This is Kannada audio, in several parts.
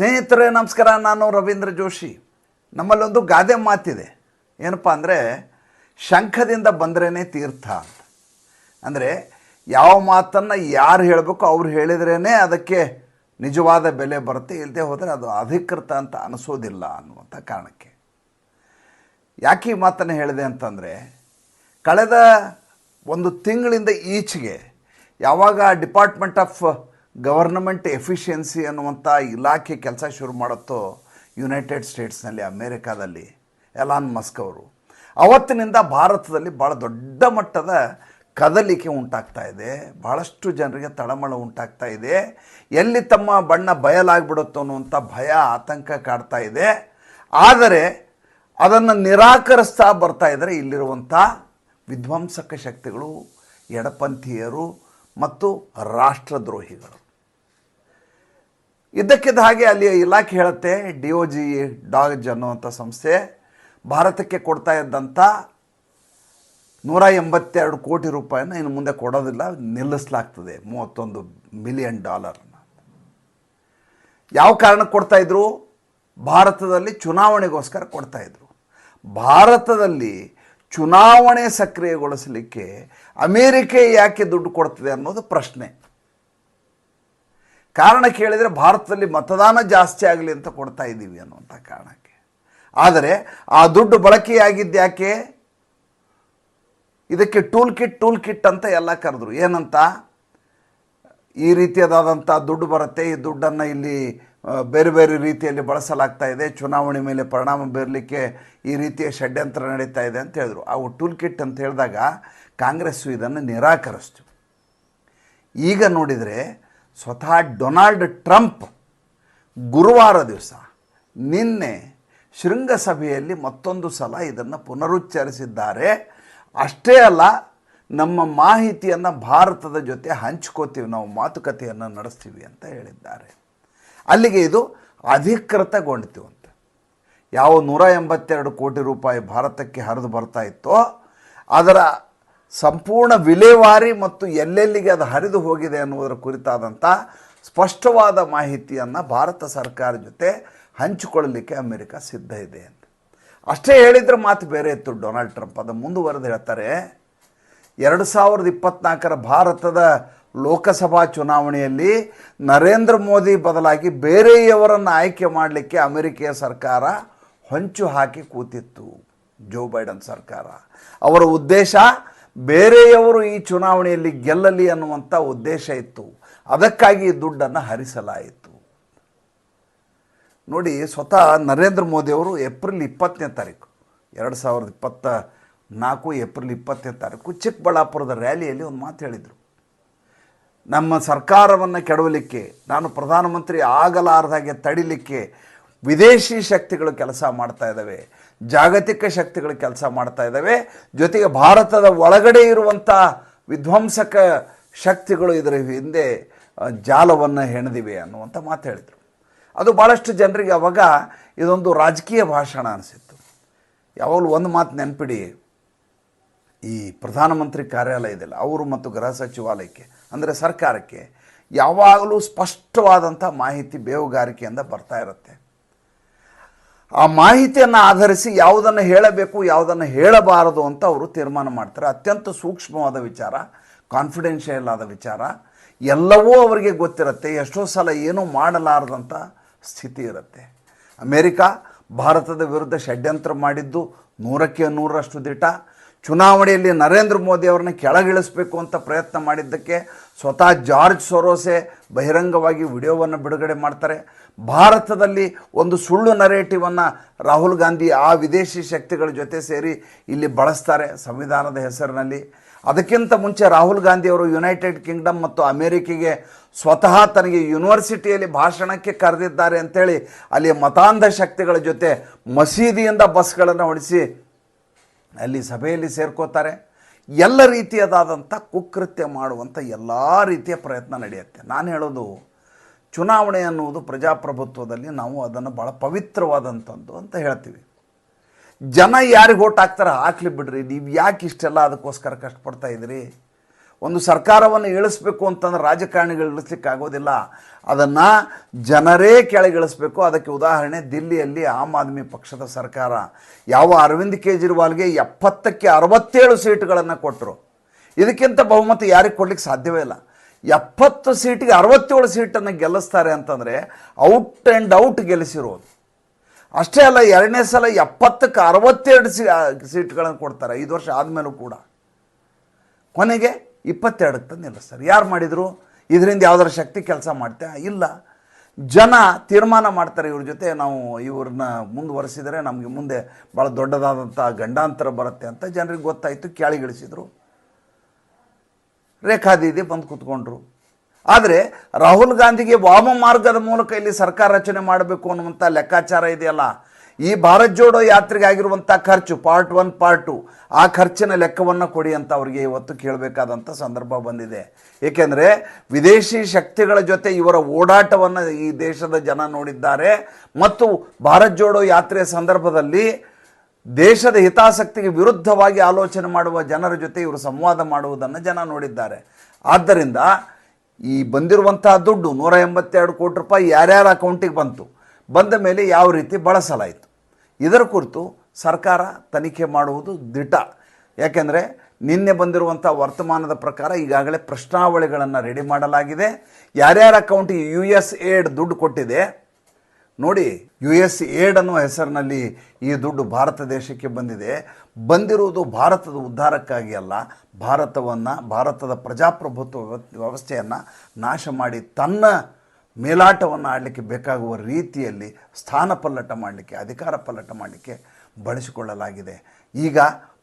ಸ್ನೇಹಿತರೇ, ನಮಸ್ಕಾರ. ನಾನು ರವೀಂದ್ರ ಜೋಶಿ. ನಮ್ಮಲ್ಲೊಂದು ಗಾದೆ ಮಾತಿದೆ. ಏನಪ್ಪ ಅಂದರೆ, ಶಂಖದಿಂದ ಬಂದ್ರೇ ತೀರ್ಥ ಅಂತ. ಅಂದರೆ, ಯಾವ ಮಾತನ್ನು ಯಾರು ಹೇಳಬೇಕು ಅವ್ರು ಹೇಳಿದ್ರೇ ಅದಕ್ಕೆ ನಿಜವಾದ ಬೆಲೆ ಬರುತ್ತೆ. ಇಲ್ಲದೆ ಹೋದರೆ ಅದು ಅಧಿಕೃತ ಅಂತ ಅನಿಸೋದಿಲ್ಲ ಅನ್ನುವಂಥ ಕಾರಣಕ್ಕೆ. ಯಾಕೆ ಈ ಮಾತನ್ನು ಹೇಳಿದೆ ಅಂತಂದರೆ, ಕಳೆದ ಒಂದು ತಿಂಗಳಿಂದ ಈಚೆಗೆ ಯಾವಾಗ ಡಿಪಾರ್ಟ್ಮೆಂಟ್ ಆಫ್ ಗವರ್ನಮೆಂಟ್ ಎಫಿಷಿಯನ್ಸಿ ಅನ್ನುವಂಥ ಇಲಾಖೆ ಕೆಲಸ ಶುರು ಮಾಡುತ್ತೋ ಯುನೈಟೆಡ್ ಸ್ಟೇಟ್ಸ್ನಲ್ಲಿ, ಅಮೇರಿಕಾದಲ್ಲಿ, ಎಲಾನ್ ಮಸ್ಕ್ ಅವರು. ಅವತ್ತಿನಿಂದ ಭಾರತದಲ್ಲಿ ಭಾಳ ದೊಡ್ಡ ಮಟ್ಟದ ಕದಲಿಕೆ ಉಂಟಾಗ್ತಾ ಇದೆ. ಭಾಳಷ್ಟು ಜನರಿಗೆ ತಳಮಳ ಉಂಟಾಗ್ತಾ ಇದೆ. ಎಲ್ಲಿ ತಮ್ಮ ಬಣ್ಣ ಬಯಲಾಗ್ಬಿಡುತ್ತೋ ಅನ್ನುವಂಥ ಭಯ, ಆತಂಕ ಕಾಡ್ತಾ ಇದೆ. ಆದರೆ ಅದನ್ನು ನಿರಾಕರಿಸ್ತಾ ಬರ್ತಾ ಇದ್ದರೆ ಇಲ್ಲಿರುವಂಥ ವಿಧ್ವಂಸಕ ಶಕ್ತಿಗಳು, ಎಡಪಂಥೀಯರು ಮತ್ತು ರಾಷ್ಟ್ರದ್ರೋಹಿಗಳು. ಇದ್ದಕ್ಕಿದ್ದ ಹಾಗೆ ಅಲ್ಲಿ ಇಲಾಖೆ ಹೇಳುತ್ತೆ ಡಿ ಒ ಜಿ ಡಾಜ್ ಅನ್ನುವಂಥ ಸಂಸ್ಥೆ ಭಾರತಕ್ಕೆ ಕೊಡ್ತಾ ಇದ್ದಂಥ ನೂರ ಎಂಬತ್ತೆರಡು ಕೋಟಿ ರೂಪಾಯಿನ ಇನ್ನು ಮುಂದೆ ಕೊಡೋದಿಲ್ಲ, ನಿಲ್ಲಿಸಲಾಗ್ತದೆ, ಮೂವತ್ತೊಂದು ಮಿಲಿಯನ್ ಡಾಲರ್ನ ಯಾವ ಕಾರಣಕ್ಕೆ ಕೊಡ್ತಾ ಇದ್ರು? ಭಾರತದಲ್ಲಿ ಚುನಾವಣೆಗೋಸ್ಕರ ಕೊಡ್ತಾ ಇದ್ರು. ಭಾರತದಲ್ಲಿ ಚುನಾವಣೆ ಸಕ್ರಿಯಗೊಳಿಸಲಿಕ್ಕೆ ಅಮೇರಿಕೆ ಯಾಕೆ ದುಡ್ಡು ಕೊಡ್ತದೆ ಅನ್ನೋದು ಪ್ರಶ್ನೆ. ಕಾರಣ ಕೇಳಿದರೆ ಭಾರತದಲ್ಲಿ ಮತದಾನ ಜಾಸ್ತಿ ಆಗಲಿ ಅಂತ ಕೊಡ್ತಾ ಇದ್ದೀವಿ ಅನ್ನುವಂಥ ಕಾರಣಕ್ಕೆ. ಆದರೆ ಆ ದುಡ್ಡು ಬಳಕೆಯಾಗಿದ್ದ್ಯಾಕೆ ಇದಕ್ಕೆ ಟೂಲ್ ಕಿಟ್ ಟೂಲ್ ಕಿಟ್ ಅಂತ ಎಲ್ಲ ಕರೆದ್ರು. ಏನಂತ? ಈ ರೀತಿಯಾದಂಥ ದುಡ್ಡು ಬರುತ್ತೆ. ಈ ದುಡ್ಡನ್ನು ಇಲ್ಲಿ ಬೇರೆ ಬೇರೆ ರೀತಿಯಲ್ಲಿ ಬಳಸಲಾಗ್ತಾ ಇದೆ. ಚುನಾವಣೆ ಮೇಲೆ ಪರಿಣಾಮ ಬೀರಲಿಕ್ಕೆ ಈ ರೀತಿಯ ಷಡ್ಯಂತ್ರ ನಡೀತಾ ಇದೆ ಅಂತ ಹೇಳಿದ್ರು. ಅವು ಟೂಲ್ ಕಿಟ್ ಅಂತ ಹೇಳಿದಾಗ ಕಾಂಗ್ರೆಸ್ಸು ಇದನ್ನು ನಿರಾಕರಿಸ್ತು. ಈಗ ನೋಡಿದರೆ ಸ್ವತಃ ಡೊನಾಲ್ಡ್ ಟ್ರಂಪ್ ಗುರುವಾರ ದಿವಸ ನಿನ್ನೆ ಶೃಂಗಸಭೆಯಲ್ಲಿ ಮತ್ತೊಂದು ಸಲ ಇದನ್ನು ಪುನರುಚ್ಚರಿಸಿದ್ದಾರೆ. ಅಷ್ಟೇ ಅಲ್ಲ, ನಮ್ಮ ಮಾಹಿತಿಯನ್ನು ಭಾರತದ ಜೊತೆ ಹಂಚ್ಕೋತೀವಿ, ನಾವು ಮಾತುಕತೆಯನ್ನು ನಡೆಸ್ತೀವಿ ಅಂತ ಹೇಳಿದ್ದಾರೆ. ಅಲ್ಲಿಗೆ ಇದು ಅಧಿಕೃತಗೊಂಡಿತು ಅಂತ. ಯಾವ ನೂರ ಎಂಬತ್ತೆರಡು ಕೋಟಿ ರೂಪಾಯಿ ಭಾರತಕ್ಕೆ ಹರಿದು ಬರ್ತಾ ಇತ್ತೋ, ಅದರ ಸಂಪೂರ್ಣ ವಿಲೇವಾರಿ ಮತ್ತು ಎಲ್ಲೆಲ್ಲಿಗೆ ಅದು ಹರಿದು ಹೋಗಿದೆ ಅನ್ನುವುದರ ಕುರಿತಾದಂಥ ಸ್ಪಷ್ಟವಾದ ಮಾಹಿತಿಯನ್ನು ಭಾರತ ಸರ್ಕಾರ ಜೊತೆ ಹಂಚಿಕೊಳ್ಳಲಿಕ್ಕೆ ಅಮೆರಿಕ ಸಿದ್ಧ ಇದೆ ಅಂತ. ಅಷ್ಟೇ ಹೇಳಿದ್ರೆ ಮಾತು ಬೇರೆ ಇತ್ತು ಡೊನಾಲ್ಡ್ ಟ್ರಂಪ್. ಅದು ಮುಂದುವರೆದು ಹೇಳ್ತಾರೆ, ಎರಡು ಸಾವಿರದ ಇಪ್ಪತ್ನಾಲ್ಕರ ಭಾರತದ ಲೋಕಸಭಾ ಚುನಾವಣೆಯಲ್ಲಿ ನರೇಂದ್ರ ಮೋದಿ ಬದಲಾಗಿ ಬೇರೆಯವರನ್ನು ಆಯ್ಕೆ ಮಾಡಲಿಕ್ಕೆ ಅಮೆರಿಕೆಯ ಸರ್ಕಾರ ಹೊಂಚು ಹಾಕಿ ಕೂತಿತ್ತು ಜೋ ಬೈಡನ್ ಸರ್ಕಾರ. ಅವರ ಉದ್ದೇಶ ಬೇರೆಯವರು ಈ ಚುನಾವಣೆಯಲ್ಲಿ ಗೆಲ್ಲಲಿ ಅನ್ನುವಂಥ ಉದ್ದೇಶ ಇತ್ತು. ಅದಕ್ಕಾಗಿ ದುಡ್ಡನ್ನು ಹರಿಸಲಾಯಿತು. ನೋಡಿ, ಸ್ವತಃ ನರೇಂದ್ರ ಮೋದಿಯವರು ಏಪ್ರಿಲ್ ಇಪ್ಪತ್ತನೇ ತಾರೀಕು, ಎರಡು ಸಾವಿರದ ಇಪ್ಪತ್ತ ನಾಲ್ಕು ಏಪ್ರಿಲ್ ಇಪ್ಪತ್ತನೇ ತಾರೀಕು ಚಿಕ್ಕಬಳ್ಳಾಪುರದ ರ್ಯಾಲಿಯಲ್ಲಿ ಒಂದು ಮಾತು ಹೇಳಿದರು. ನಮ್ಮ ಸರ್ಕಾರವನ್ನು ಕೆಡವಲಿಕ್ಕೆ, ನಾನು ಪ್ರಧಾನಮಂತ್ರಿ ಆಗಲಾರದಾಗೆ ತಡಿಲಿಕ್ಕೆ ವಿದೇಶಿ ಶಕ್ತಿಗಳು ಕೆಲಸ ಮಾಡ್ತಾ ಇದ್ದಾವೆ. ಜಾಗತಿಕ ಶಕ್ತಿಗಳು ಕೆಲಸ ಮಾಡ್ತಾ ಇದ್ದಾವೆ. ಜೊತೆಗೆ ಭಾರತದ ಒಳಗಡೆ ಇರುವಂಥ ವಿಧ್ವಂಸಕ ಶಕ್ತಿಗಳು ಇದರ ಹಿಂದೆ ಜಾಲವನ್ನು ಹೆಣೆದಿವೆ ಅನ್ನುವಂಥ ಮಾತು ಹೇಳಿದರು. ಅದು ಭಾಳಷ್ಟು ಜನರಿಗೆ ಅವಾಗ ಇದೊಂದು ರಾಜಕೀಯ ಭಾಷಣ ಅನಿಸಿತ್ತು. ಯಾವಾಗಲೂ ಒಂದು ಮಾತು ನೆನ್ಪಿಡಿ. ಈ ಪ್ರಧಾನಮಂತ್ರಿ ಕಾರ್ಯಾಲಯ ಇದೆಯಲ್ಲ ಅವರು ಮತ್ತು ಗೃಹ ಸಚಿವಾಲಯಕ್ಕೆ, ಅಂದರೆ ಸರ್ಕಾರಕ್ಕೆ ಯಾವಾಗಲೂ ಸ್ಪಷ್ಟವಾದಂಥ ಮಾಹಿತಿ ಬೇಹುಗಾರಿಕೆಯಿಂದ ಬರ್ತಾ ಇರುತ್ತೆ. ಆ ಮಾಹಿತಿಯನ್ನು ಆಧರಿಸಿ ಯಾವುದನ್ನು ಹೇಳಬೇಕು, ಯಾವುದನ್ನು ಹೇಳಬಾರದು ಅಂತ ಅವರು ತೀರ್ಮಾನ ಮಾಡ್ತಾರೆ. ಅತ್ಯಂತ ಸೂಕ್ಷ್ಮವಾದ ವಿಚಾರ ಕಾನ್ಫಿಡೆನ್ಷಿಯಲ್ ಆದ ವಿಚಾರ. ಎಲ್ಲವೂ ಅವರಿಗೆ ಗೊತ್ತಿರುತ್ತೆ, ಎಷ್ಟೋ ಸಲ ಏನೂ ಮಾಡಲಾರದಂಥ ಸ್ಥಿತಿ ಇರುತ್ತೆ. ಅಮೇರಿಕಾ ಭಾರತದ ವಿರುದ್ಧ ಷಡ್ಯಂತ್ರ ಮಾಡಿದ್ದು ನೂರಕ್ಕೆ ನೂರರಷ್ಟು ದಿಟ. ಚುನಾವಣೆಯಲ್ಲಿ ನರೇಂದ್ರ ಮೋದಿ ಅವರನ್ನ ಕೆಳಗಿಳಿಸಬೇಕು ಅಂತ ಪ್ರಯತ್ನ ಮಾಡಿದ್ದಕ್ಕೆ ಸ್ವತಃ ಜಾರ್ಜ್ ಸೊರೋಸೆ ಬಹಿರಂಗವಾಗಿ ವಿಡಿಯೋವನ್ನು ಬಿಡುಗಡೆ ಮಾಡ್ತಾರೆ. ಭಾರತದಲ್ಲಿ ಒಂದು ಸುಳ್ಳು ನರೇಟಿವನ್ನು ರಾಹುಲ್ ಗಾಂಧಿ ಆ ವಿದೇಶಿ ಶಕ್ತಿಗಳ ಜೊತೆ ಸೇರಿ ಇಲ್ಲಿ ಬಳಸ್ತಾರೆ ಸಂವಿಧಾನದ ಹೆಸರಿನಲ್ಲಿ. ಅದಕ್ಕಿಂತ ಮುಂಚೆ ರಾಹುಲ್ ಗಾಂಧಿ ಅವರು ಯುನೈಟೆಡ್ ಕಿಂಗ್ಡಮ್ ಮತ್ತು ಅಮೇರಿಕೆಗೆ ಸ್ವತಃ ತನಗೆ ಯೂನಿವರ್ಸಿಟಿಯಲ್ಲಿ ಭಾಷಣಕ್ಕೆ ಕರೆದಿದ್ದಾರೆ ಅಂತೇಳಿ ಅಲ್ಲಿ ಮತಾಂಧ ಶಕ್ತಿಗಳ ಜೊತೆ ಮಸೀದಿಯಿಂದ ಬಸ್ಗಳನ್ನು ಹೊಡಿಸಿ ಅಲ್ಲಿ ಸಭೆಯಲ್ಲಿ ಸೇರ್ಕೋತಾರೆ. ಎಲ್ಲ ರೀತಿಯದಾದಂಥ ಕುಕೃತ್ಯ ಮಾಡುವಂಥ ಎಲ್ಲ ರೀತಿಯ ಪ್ರಯತ್ನ ನಡೆಯುತ್ತೆ. ನಾನು ಹೇಳೋದು ಚುನಾವಣೆ ಅನ್ನುವುದು ಪ್ರಜಾಪ್ರಭುತ್ವದಲ್ಲಿ ನಾವು ಅದನ್ನು ಭಾಳ ಪವಿತ್ರವಾದಂಥದ್ದು ಅಂತ ಹೇಳ್ತೀವಿ. ಜನ ಯಾರಿಗೆ ಓಟ್ ಹಾಕ್ತಾರೆ ಹಾಕ್ಲಿ ಬಿಡ್ರಿ, ನೀವು ಯಾಕೆ ಇಷ್ಟೆಲ್ಲ ಅದಕ್ಕೋಸ್ಕರ ಕಷ್ಟಪಡ್ತಾ ಇದ್ದೀರಿ? ಒಂದು ಸರ್ಕಾರವನ್ನು ಇಳಿಸ್ಬೇಕು ಅಂತಂದ್ರೆ ರಾಜಕಾರಣಿಗಳು ಇಳಿಸ್ಲಿಕ್ಕೆ ಆಗೋದಿಲ್ಲ ಅದನ್ನು ಜನರೇ ಕೆಳಗಿಳಿಸ್ಬೇಕು. ಅದಕ್ಕೆ ಉದಾಹರಣೆ, ದಿಲ್ಲಿಯಲ್ಲಿ ಆಮ್ ಆದ್ಮಿ ಪಕ್ಷದ ಸರ್ಕಾರ. ಯಾವ ಅರವಿಂದ್ ಕೇಜ್ರಿವಾಲ್ಗೆ ಎಪ್ಪತ್ತಕ್ಕೆ ಅರವತ್ತೇಳು ಸೀಟ್ಗಳನ್ನು ಕೊಟ್ಟರು. ಇದಕ್ಕಿಂತ ಬಹುಮತ ಯಾರಿಗೆ ಕೊಡ್ಲಿಕ್ಕೆ ಸಾಧ್ಯವೇ ಇಲ್ಲ. ಎಪ್ಪತ್ತು ಸೀಟಿಗೆ ಅರವತ್ತೇಳು ಸೀಟನ್ನು ಗೆಲ್ಲಿಸ್ತಾರೆ ಅಂತಂದರೆ ಔಟ್ ಆ್ಯಂಡ್ ಔಟ್ ಗೆಲ್ಲಿಸಿರೋದು. ಅಷ್ಟೇ ಅಲ್ಲ, ಎರಡನೇ ಸಲ ಎಪ್ಪತ್ತಕ್ಕೆ ಅರವತ್ತೆರಡು ಸೀ ಸೀಟ್ಗಳನ್ನು ಕೊಡ್ತಾರೆ, ಐದು ವರ್ಷ ಆದಮೇಲೂ ಕೂಡ. ಕೊನೆಗೆ ಇಪ್ಪತ್ತೆರಡಕ್ಕೆ ತಂದು ನಿಲ್ಲಿಸ್ತಾರೆ. ಯಾರು ಮಾಡಿದರು? ಇದರಿಂದ ಯಾವುದರ ಶಕ್ತಿ ಕೆಲಸ ಮಾಡ್ತೆ ಇಲ್ಲ. ಜನ ತೀರ್ಮಾನ ಮಾಡ್ತಾರೆ ಇವ್ರ ಜೊತೆ. ನಾವು ಇವ್ರನ್ನ ಮುಂದುವರೆಸಿದರೆ ನಮಗೆ ಮುಂದೆ ಭಾಳ ದೊಡ್ಡದಾದಂಥ ಗಂಡಾಂತರ ಬರುತ್ತೆ ಅಂತ ಜನರಿಗೆ ಗೊತ್ತಾಯಿತು ಕೆಳಗಿಳಿಸಿದರು ರೇಖಾದೀದಿ ಬಂದು ಕೂತ್ಕೊಂಡ್ರು. ಆದರೆ ರಾಹುಲ್ ಗಾಂಧಿಗೆ ವಾಮ ಮಾರ್ಗದ ಮೂಲಕ ಇಲ್ಲಿ ಸರ್ಕಾರ ರಚನೆ ಮಾಡಬೇಕು ಅನ್ನುವಂಥ ಲೆಕ್ಕಾಚಾರ ಇದೆಯಲ್ಲ? ಈ ಭಾರತ್ ಜೋಡೋ ಯಾತ್ರೆಗೆ ಆಗಿರುವಂಥ ಖರ್ಚು ಪಾರ್ಟ್ ಒನ್ ಪಾರ್ಟ್ ಟು ಆ ಖರ್ಚಿನ ಲೆಕ್ಕವನ್ನು ಕೊಡಿ ಅಂತ ಅವರಿಗೆ ಇವತ್ತು ಕೇಳಬೇಕಾದಂಥ ಸಂದರ್ಭ ಬಂದಿದೆ. ಏಕೆಂದರೆ ವಿದೇಶಿ ಶಕ್ತಿಗಳ ಜೊತೆ ಇವರ ಓಡಾಟವನ್ನು ಈ ದೇಶದ ಜನ ನೋಡಿದ್ದಾರೆ. ಮತ್ತು ಭಾರತ್ ಜೋಡೋ ಯಾತ್ರೆಯ ಸಂದರ್ಭದಲ್ಲಿ ದೇಶದ ಹಿತಾಸಕ್ತಿಗೆ ವಿರುದ್ಧವಾಗಿ ಆಲೋಚನೆ ಮಾಡುವ ಜನರ ಜೊತೆ ಇವರು ಸಂವಾದ ಮಾಡುವುದನ್ನು ಜನ ನೋಡಿದ್ದಾರೆ. ಆದ್ದರಿಂದ ಈ ಬಂದಿರುವಂತಹ ದುಡ್ಡು ನೂರ ಎಂಬತ್ತೆರಡು ಕೋಟಿ ರೂಪಾಯಿ ಯಾರ್ಯಾರ ಅಕೌಂಟಿಗೆ ಬಂತು, ಬಂದ ಮೇಲೆ ಯಾವ ರೀತಿ ಬಳಸಲಾಯಿತು? ಇದರ ಕುರಿತು ಸರ್ಕಾರ ತನಿಖೆ ಮಾಡುವುದು ದಿಟ. ಯಾಕೆಂದರೆ ನಿನ್ನೆ ಬಂದಿರುವಂಥ ವರ್ತಮಾನದ ಪ್ರಕಾರ ಈಗಾಗಲೇ ಪ್ರಶ್ನಾವಳಿಗಳನ್ನು ರೆಡಿ ಮಾಡಲಾಗಿದೆ. ಯಾರ್ಯಾರ ಅಕೌಂಟಿಗೆ ಯು ಎಸ್ ಏಡ್ ದುಡ್ಡು ಕೊಟ್ಟಿದೆ ನೋಡಿ ಯು ಎಸ್ ಏಡ್ ಅನ್ನುವ ಹೆಸರಿನಲ್ಲಿ ಈ ದುಡ್ಡು ಭಾರತ ದೇಶಕ್ಕೆ ಬಂದಿದೆ. ಬಂದಿರುವುದು ಭಾರತದ ಉದ್ಧಾರಕ್ಕಾಗಿ ಅಲ್ಲ, ಭಾರತವನ್ನು, ಭಾರತದ ಪ್ರಜಾಪ್ರಭುತ್ವ ವ್ಯವ- ವ್ಯವಸ್ಥೆಯನ್ನು ನಾಶ ಮಾಡಿ ತನ್ನ ಮೇಲಾಟವನ್ನು ಆಡಲಿಕ್ಕೆ ಬೇಕಾಗುವ ರೀತಿಯಲ್ಲಿ ಸ್ಥಾನ ಪಲ್ಲಟ ಮಾಡಲಿಕ್ಕೆ, ಅಧಿಕಾರ ಪಲ್ಲಟ ಮಾಡಲಿಕ್ಕೆ ಬಳಸಿಕೊಳ್ಳಲಾಗಿದೆ. ಈಗ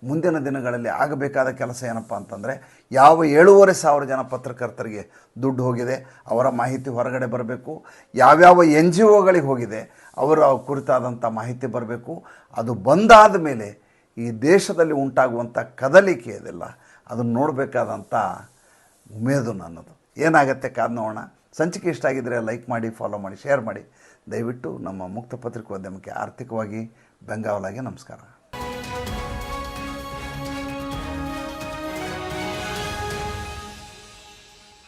ಮುಂದಿನ ದಿನಗಳಲ್ಲಿ ಆಗಬೇಕಾದ ಕೆಲಸ ಏನಪ್ಪ ಅಂತಂದರೆ, ಯಾವ ಏಳೂವರೆ ಸಾವಿರ ಜನ ಪತ್ರಕರ್ತರಿಗೆ ದುಡ್ಡು ಹೋಗಿದೆ, ಅವರ ಮಾಹಿತಿ ಹೊರಗಡೆ ಬರಬೇಕು, ಯಾವ್ಯಾವ ಎನ್ ಜಿ ಒಗಳಿಗೆ ಹೋಗಿದೆ, ಅವರ ಕುರಿತಾದಂಥ ಮಾಹಿತಿ ಬರಬೇಕು, ಅದು ಬಂದಾದ ಮೇಲೆ ಈ ದೇಶದಲ್ಲಿ ಉಂಟಾಗುವಂಥ ಕದಲಿಕೆ ಇದೆಲ್ಲ ಅದನ್ನು ನೋಡಬೇಕಾದಂಥ ಉಮೇದು ನನ್ನದು. ಏನಾಗುತ್ತೆ ಕಾದ್ ನೋಡೋಣ. ಸಂಚಿಕೆ ಇಷ್ಟ ಆಗಿದ್ದರೆ ಲೈಕ್ ಮಾಡಿ ಫಾಲೋ ಮಾಡಿ ಶೇರ್ ಮಾಡಿ. ದಯವಿಟ್ಟು ನಮ್ಮ ಮುಕ್ತ ಪತ್ರಿಕೋದ್ಯಮಕ್ಕೆ ಆರ್ಥಿಕವಾಗಿ ಬೆಂಗಾವಲಾಗಿ ನಮಸ್ಕಾರ.